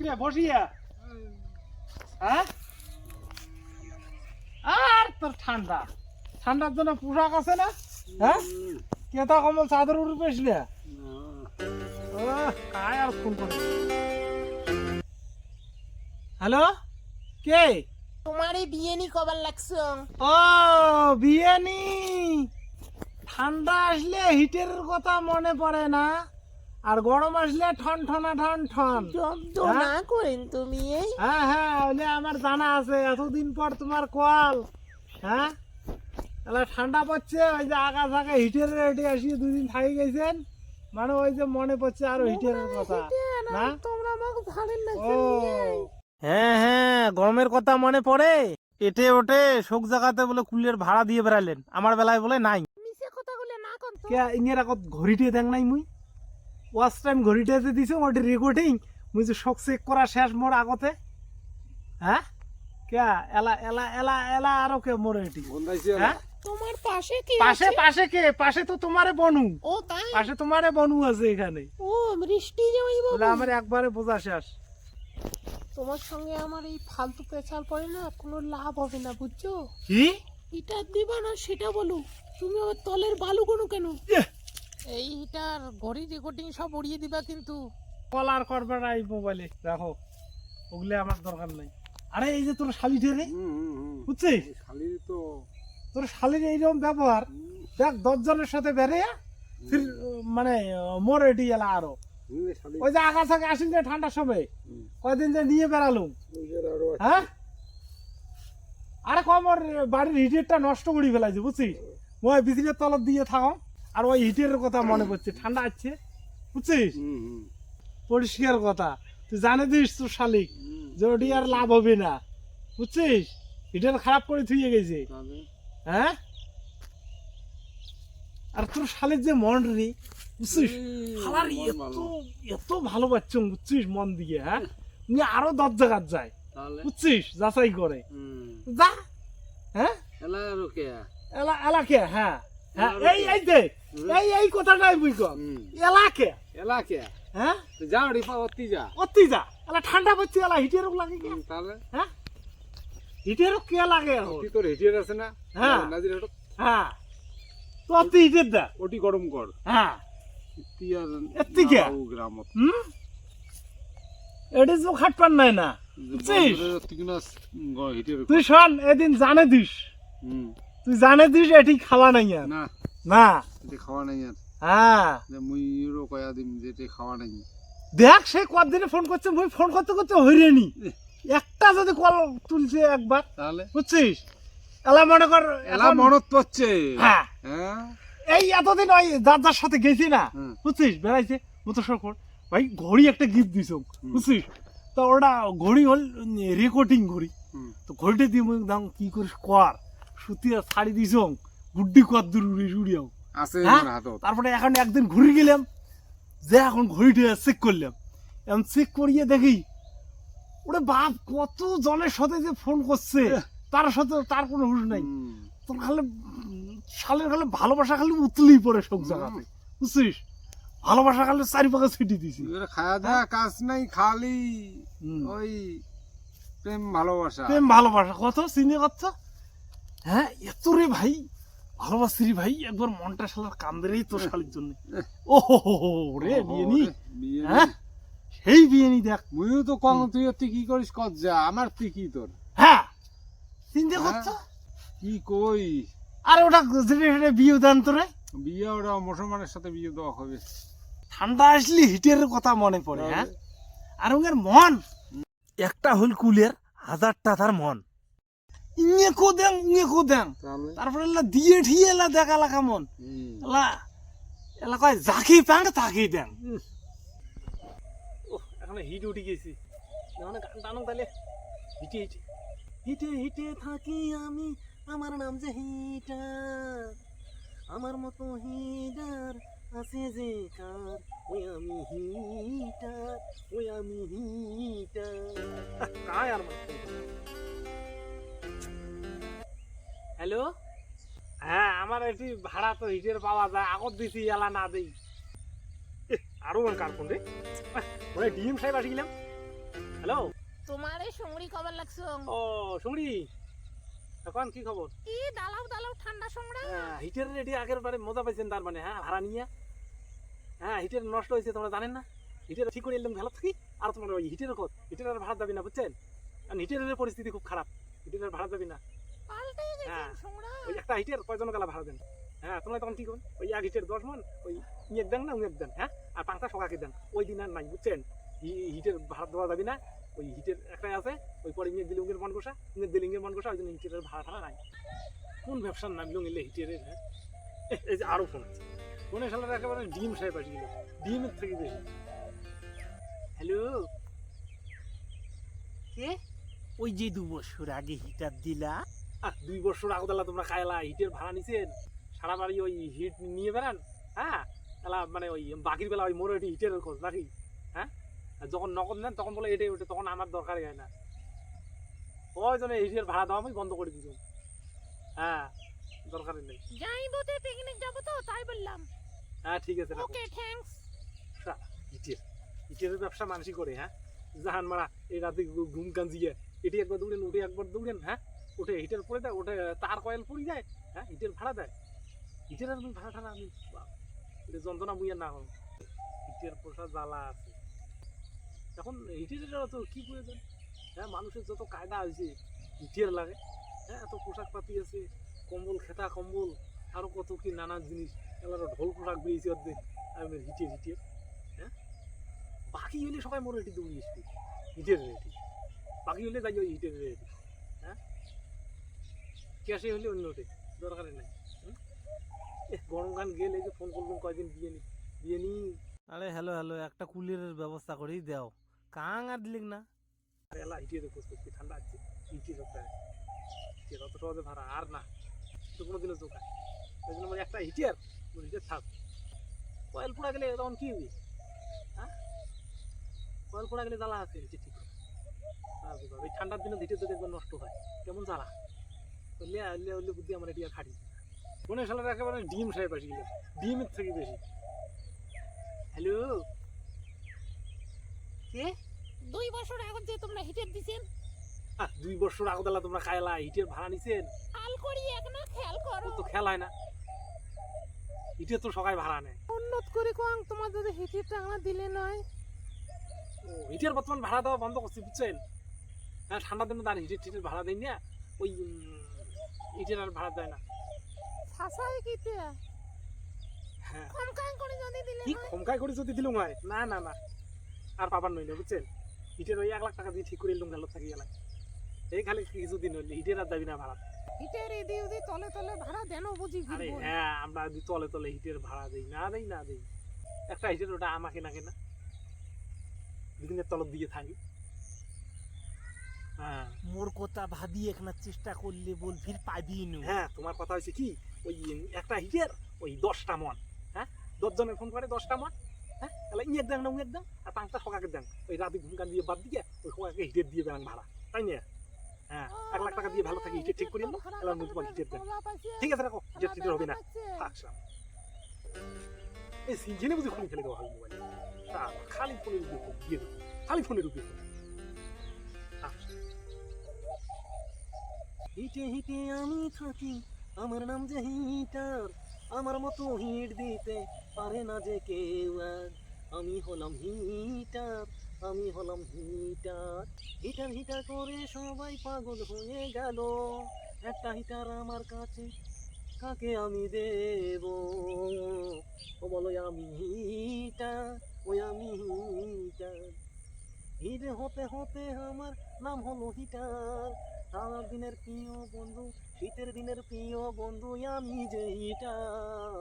কিরে বসিয়া হ্যাঁ আর তোর ঠান্ডা। ঠান্ডার জন্য পোশাক আছে না? হ্যাঁ? কেতা কমল চাদর উড়ে পেয়েছিলে? কায় আর ফোন করে হ্যালো? কে? তোমারে বিয়ে নি কবার লাগছো। ও বিয়ানি? ঠান্ডা আসলে হিটের কথা মনে পড়ে না। আর গরম আসলে ঠন ঠনা ঠন ঠন। হ্যাঁ? না করেন তুমি হ্যাঁ হ্যাঁ ওলে আমার জানা আছে এতদিন পর তোমার কল। হ্যাঁ? তাহলে ঠান্ডা পড়ছে ওই যে আগা থাকা হিটের রেটে আসিয়ে দুদিন থাকি গেছেন। মানে ওই যে মনে পড়ছে আরও হিটের কথা। না? তোমরা আমাকে ধারেন না হ্যাঁ হ্যাঁ গরমের কথা মনে পড়ে? এটে ওটে শোক জায়গাতে বলে কুলের ভাড়া দিয়ে বেড়ালেন আমার বেলায় বলে নাই। মিছে কথা বলে না কর কে আগত ঘড়িতে দেখ নাই মুই? ওয়াচ টাইম ঘড়িতে যে দিছে ওটি রেকর্ডিং মুই যে শখ চেক করা শেষ মোর আগতে। হ্যাঁ কে এলা এলা এলা এলা আরও কে মোর এটি? হ্যাঁ তোমার পাশে কি পাশে পাশে কে? পাশে তো তোমারে বনু। ও তাই। পাশে তোমারে বনু আছে এখানে। ও বৃষ্টি বলে। বাবু আমার একবারে বোঝা শেষ। তোমার সঙ্গে আমার এই ফালতু পেছাল পড়ে না কোনো লাভ হবে না বুঝছ? কি? এটা দিবা না সেটা বলো। তুমি আমার তলের বালু কোনো কেন? ইয়ে, এই হিটার ঘড়ি রেকর্ডিং সব উড়িয়ে দিবা কিন্তু। কল আর করবে না এই মোবাইলে দেখো ওগুলো আমার দরকার নাই। আরে এই যে তোর শালিটে রে বুঝছিস? খালি তো তোর শালির এইরকম ব্যবহার। দেখ দশজনের সাথে বেড়ে মানে মোর এটি এলা আরও। ওই যে আগা থেকে আসিন যে ঠান্ডার সময়। কয়দিন যে নিয়ে বেড়ালুম। হ্যাঁ? আরে কম ওর বাড়ির হিটারটা নষ্ট করে ফেলাইছে বুঝছিস? ওই বিছনের তলত দিয়ে থাকো আর ওই হিটারের কথা মনে পড়ছে ঠান্ডা আছে বুঝছিস? পরিষ্কার কথা। তুই জানে দিস তোর শালিক যে ওটি আর লাভ হবে না বুঝছিস? হিটার খারাপ করে থুয়ে গেছে। হ্যাঁ? আর তোর শালের যে মন রে বুঝছিস? শালার এত ভালো। এত ভালোবাসছ বুঝছিস মন দিয়ে হ্যাঁ? উনি আরও দশ জায়গার যায় বুঝছিস? যাচাই করে। যা হ্যাঁ? এলা আরও কে? এলাকে হ্যাঁ। হ্যাঁ এই এই দেখ। এই এই কথাটাই হুম। এলাকে হ্যাঁ তো যাও রিপা অতি যা। অতি যা এলা ঠান্ডা পড়ছে এলা হিটের লাগে কে তাহলে? হ্যাঁ হিটের কে লাগে তোর হেঁটিয়ে আছে না? হ্যাঁ। নাজির হ্যাঁ তো অতি হিটের দা অতি গরম কর। হ্যাঁ কে? গ্রামত। হুম এটি তো খাটপান নাই না। তুই শোন এদিন জানে দিস হুম। তুই জানে দিস এটি খাওয়া নাই না, না। এতে খাওয়া নাই আর। হ্যাঁ। মুই ইউরো কয়া দিম যে খাওয়া নাই। দেখ সে কতদিনে ফোন করছে মুই ফোন করতে করতে হইরেনি। একটা যদি কল তুলছে একবার তাহলে? বুঝছিস? এলা মনে কর এলা মনত পড়ছে। হ্যাঁ। হ্যাঁ? এই এতদিন ওই যার সাথে গেছি না। বুঝছিস? বেড়াইছে মোটর কর ভাই ঘড়ি একটা গিফট দিছ বুঝছিস? তো ওটা ঘড়ি হল রেকর্ডিং ঘড়ি। তো ঘড়িটা দিয়ে দাম কি করিস কর? সুতি আর শাড়ি দিছ গুড্ডি কর দূর উড়ি উড়িয়াও আছে হ্যাঁ? তারপরে এখন একদিন ঘুরে গেলাম যে এখন ঘড়িটা চেক করলাম এখন চেক করিয়ে দেখি ওরে বাপ কত জনের সাথে যে ফোন করছে তার সাথে তার কোনো হুশ নাই। তোর খালি শালের খালি ভালোবাসা খালি উতলেই পড়ে সব জায়গাতে। বুঝছিস? ভালোবাসা খালি চারিপাকে ছিটি দিছি। খাওয়া দাওয়া কাজ নাই খালি ওই প্রেম ভালোবাসা। প্রেম ভালোবাসা। কত? চিনি কত? হ্যাঁ? এত রে ভাই ভালোবাসি ভাই একবার মনটা শালার কান্দেরেই তোর শালির জন্য। ও হো রে বিয়ে নি হ্যাঁ? সেই বিয়ে নি দেখ। মুইও তো কম তুই তুই কি করিস? কর যা আমার তুই কি তোর? হ্যাঁ? চিন্তা হ্যাঁ। করছ কি কই? আর ওটা যেটা সেটা বিয়ে দেন তোরে। বিয়ে ওরা মুসলমানের সাথে বিয়ে দেওয়া হবে। ঠান্ডা আসলে হিটের কথা মনে পড়ে হ্যাঁ? আর ওর মন? একটা হল কুলের হাজারটা তার মন। ইয়ে কো দেন ইয়ে কো দেন তারপরে এলা দিয়ে ঠিয়ে এলা দেখা লাগা মন। হুম। এলা এলা কয় যাকে পাং তাকেই দেন এখন হিট উঠে গেছি। গান টানো তাহলে হিটে হিটে। হিটে হিটে থাকি আমি আমার নাম যে হিটার আমার মতো হিটার আছে যে কার? ওই আমি হিটার ওই আমি হিটার। কায় আর হ্যালো? হ্যাঁ আমার একটি ভাড়া তো হিটের পাওয়া যায় আগত দিছি এলা না দেই। আরও কার কোন রে? ডিএম সাহেব আসি গেলাম। হ্যালো? তোমারে খবর লাগছো। ও সুমড়ি? এখন কি খবর? কি দালাও দালাও ঠান্ডা হ্যাঁ হিটের রেডি আগের বারে মজা পাইছেন তার মানে হ্যাঁ ভাড়া নিয়ে। হ্যাঁ হিটের নষ্ট হয়েছে তোমরা জানেন না? হিটের ঠিক করে এলাম ভালো থাকি আর তোমার ওই হিটের কত হিটের আর ভাড়া যাবি না বুঝছেন? কারণ হিটের পরিস্থিতি খুব খারাপ। হিটের আর ভাড়া যাবি না। পাল্টে হ্যাঁ। গেছেন ওই একটা হিটের কয়জন গেলা ভাড়া দেন। হ্যাঁ তোমরা তখন কি করবেন ওই এক হিটের দশ মন ওই ইয়েক দেন না উয়েক দেন হ্যাঁ? আর পাঁচটা সকাকে দেন। ওই দিন আর নাই বুঝছেন? হি- হিটের ভাড়া দেওয়া যাবি না। ওই হিটের একটাই আছে ওই পরে ইংরেজ দিলে উঙ্গের মন গোসা ইংরেজ দিলে ইংরেজ মন গোসা ওই জন্য হিটের ভাড়া টাড়া নাই। কোন ব্যবসার নাম লঙ্গিলে হিটের হ্যাঁ? এই যে আরও ফোন আছে। ফোনে সালার একেবারে ডিম সাহেব আসি গেল। ডিমের থেকে বেশি। হ্যালো? কে? ওই যে দু বছর আগে হিটার দিলা? দুই বছর আগদালা তোমরা খায়লা হিটের ভাড়া নিছেন। সারা বাড়ি ওই হিট নিয়ে বেড়ান হ্যাঁ? এলা মানে ওই বাকির বেলা ওই মোর হিটের খোঁজ নাকি হ্যাঁ? যখন নগদ নেন তখন বলে এটাই ওটা তখন আমার দরকারই হয় না। ওই জন্য হিটের ভাড়া দেওয়া আমি বন্ধ করে দিতাম হ্যাঁ দরকারই নেই। যাই বোতে পিকনিক যাব তো তাই বললাম। হ্যাঁ ঠিক আছে ওকে থ্যাঙ্কস ইটের ইটের ব্যবসা মানুষই করে হ্যাঁ? জাহান মারা এই রাতে ঘুম কাঞ্জিয়ে এটি একবার দৌড়েন ওটি একবার দৌড়েন হ্যাঁ? ওঠে হিটের পরে দেয় ওঠে তার কয়েল পড়ে যায় হ্যাঁ হিটের ভাড়া দেয়। হিটের আর আমি ভাড়া টাড়া আমি যন্ত্রণা বুঝে না হল হিটের পোষা জ্বালা আছে। এখন হিটের তো কি প্রয়োজন? হ্যাঁ মানুষের যত কায়দা হয়েছে হিটের লাগে। হ্যাঁ এত পোশাক পাতি আছে, কম্বল, খেতা কম্বল, আরও কত কি নানা জিনিস, এগুলো ঢোল পোশাক বেরিয়েছে অর্ধেক আর হিটের হিটের হ্যাঁ? বাকি হলে সবাই মোর রেটি দৌড়িয়ে আসবে হিটের রেটি। বাকি হলে যাই ওই হিটের রেটি। ক্যাশে হলে অন্যটে দরকারে নাই হুম? এহ, গরম গান গেলে যে ফোন করলাম কয়দিন বিয়ে নি বিয়ে নি আরে হ্যালো হ্যালো একটা কুলের ব্যবস্থা করেই দাও। কাং আর দিলিক না। আর এলা খোঁজ করছি ঠান্ডা আছে একটা হিটের অত সহজে ভাড়া আর না তো কোনো দিনও চোখায় ওই জন্য বলি একটা হিটের বলি হিটের থাক। কয়েল পোড়া গেলে তখন কি হবে? হ্যাঁ কয়েল পোড়া গেলে জ্বালা আছে ঠিক আর ঠান্ডার দিনে যদি একবার নষ্ট হয়। কেমন জ্বালা? তো লে লে হলে বুদ্ধি আমার এটি খাটি। মনে একেবারে ডিম সাহেব আসি গেল। ডিমের থেকে বেশি। হ্যালো? কে? দুই বছর আগে যে তোমরা হিটের দিছেন। আহ, দুই বছর আগদালা তোমরা খায়লা হিটের ভাড়া নিছেন? করি এক না খেয়াল করো। তো খেয়াল হয় না। হিটের তো সবাই ভাড়া নেয়। উন্নত করে কোয়াং তোমার যদি হিটের টাকা দিলে নয়। ও হিটের বর্তমান ভাড়া দেওয়া বন্ধ করছি বুঝছেন? হ্যাঁ ঠান্ডার দিনে তার হিটের টিটের ভাড়া দেয় না। ওই হিটের আর ভাড়া দেয় না। ফাঁসাই কিতে হ্যাঁ। কাম করে যদি দিলে কি খমকাই করে যদি দিলুম হয়? না না না। আর পাবার নইলে বুঝছেন? হিটের ওই এক লাখ টাকা দিয়ে ঠিক করে এলুম গেল থাকি গেলাম। এই খালি কিছুদিন হইলে হিটের আর যাবি না ভাড়া। হিটের এদি ওদি তলে তলে ভাড়া দেন বুঝি আরে হ্যাঁ আমরা যদি তলে তলে হিটের ভাড়া দেই না দেই না দেই। একটা হিটের ওটা আমাকে না। কেনা দুদিনের তলব দিয়ে থাকি। মোর কথা ভাবি এখানে চেষ্টা করলে বল ফির পাবি নু। হ্যাঁ তোমার কথা হয়েছে কি? ওই একটা হিটের ওই দশটা মন হ্যাঁ? দশজনের ফোন করে দশটা মন হ্যাঁ? তাহলে ইয়েক দেন না উয়েক দেন আর পাঁচটা সকাকে দেন। ওই রাতে ঘুমকান দিয়ে বাদ দিয়ে ওই সকাকে হিটের দিয়ে বেড়ান ভাড়া তাই না? হ্যাঁ এক লাখ টাকা দিয়ে ভালো থাকি হিটের ঠিক করি না এবার আমি তোমাকে হিটের দেন। ঠিক আছে রাখো হিটের টিটের হবে না। থাক সাম। এই সিনজেনে বুঝি খুলে ফেলে দেওয়া হবে মোবাইল খালি ফোনের উপরে ফোন দিয়ে দেবো খালি ফোনের উপরে হিটে হিটে আমি থাকি। আমার নাম যে হিটার, আমার মতো হিট দিতে পারে না যে কেউ আর। আমি হলাম হিটার, আমি হলাম হিটার। হিটার হিটার করে সবাই পাগল হয়ে গেল। একটা হিটার আমার কাছে, কাকে আমি দেব? ও বলো, আমি হিটার, ওই আমি হিটার। হিট হতে হতে আমার নাম হলো হিটার। সারা দিনের প্রিয় বন্ধু, শীতের দিনের প্রিয় বন্ধু, আমি যে হিটার।